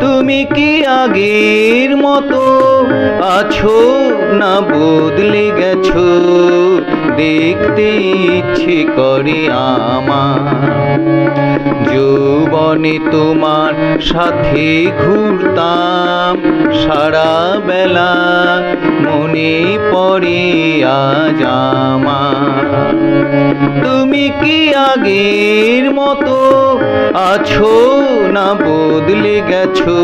তুমি কি আগের মতো আছো না বদলে গেছো? দেখতে ইচ্ছে করে আমার। যৌবনে তোমার সাথে ঘুরতাম। সারা বেলা মনে পড়ে আজ আমার। কি আগের মতো আছো না বদলে গেছো।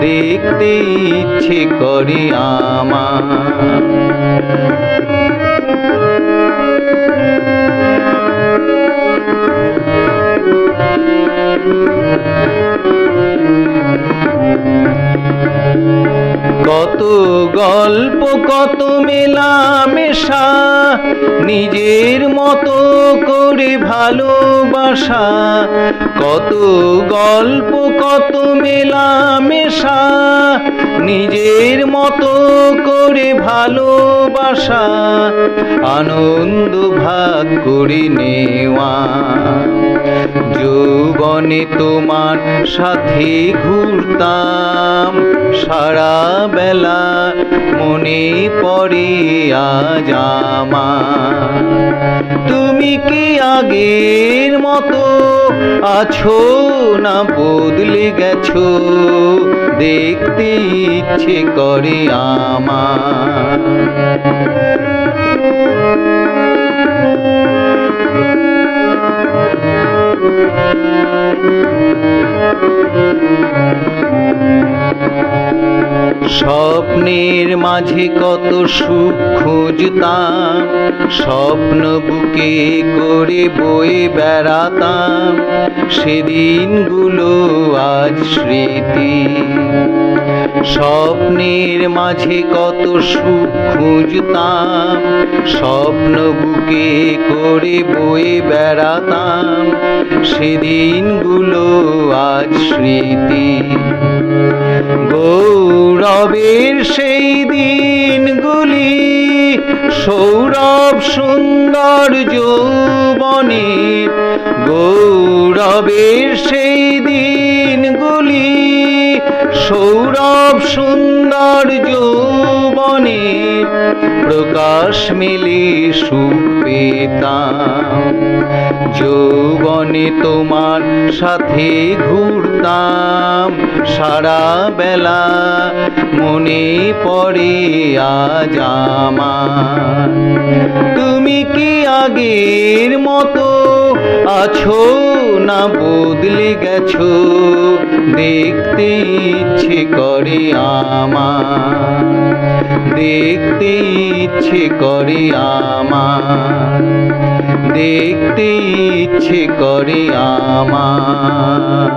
দেখতে ইচ্ছে করে আমার। গল্প কত মেলামেশা নিজের মতো করে ভালোবাসা। কত গল্প কত মেলামেশা নিজের মতো করে ভালোবাসা, আনন্দ ভাগ করে নেওয়া। যৌবনে তোমার সাথে ঘুরতাম সারা বেলা মনে পড়ে আজ আমার। তুমি কি আগের মতো আছো না বদলে গেছো? দেখতে ইচ্ছে করে আমার। স্বপ্নের মাঝে কত সুখ খুঁজতাম, স্বপ্ন বুকে করে বয়ে বেড়াতাম, সেদিনগুলো আজ স্মৃতি। স্বপ্নের মাঝে কত সুখ খুঁজতাম, স্বপ্ন বুকে করে বয়ে বেড়াতাম, সেদিনগুলো আজ স্মৃতি। গৌরবের সেই দিনগুলি, সৌরভ সুন্দর যৌবনের গৌরবের সেই দিনগুলি, সৌরভ সুন্দর যৌবনের প্রকাশ মেলে সুখ পেতাম। যৌবনে তোমার সাথে ঘুরতাম সারা বেলা। মনে পড়ে আজ আমার। তুমি কি আগের মতো আছো? না বদলে গেছো, দেখতে ইচ্ছে করে আমা দেখতে ইচ্ছে করে আমা দেখতে ইচ্ছে করে আমার।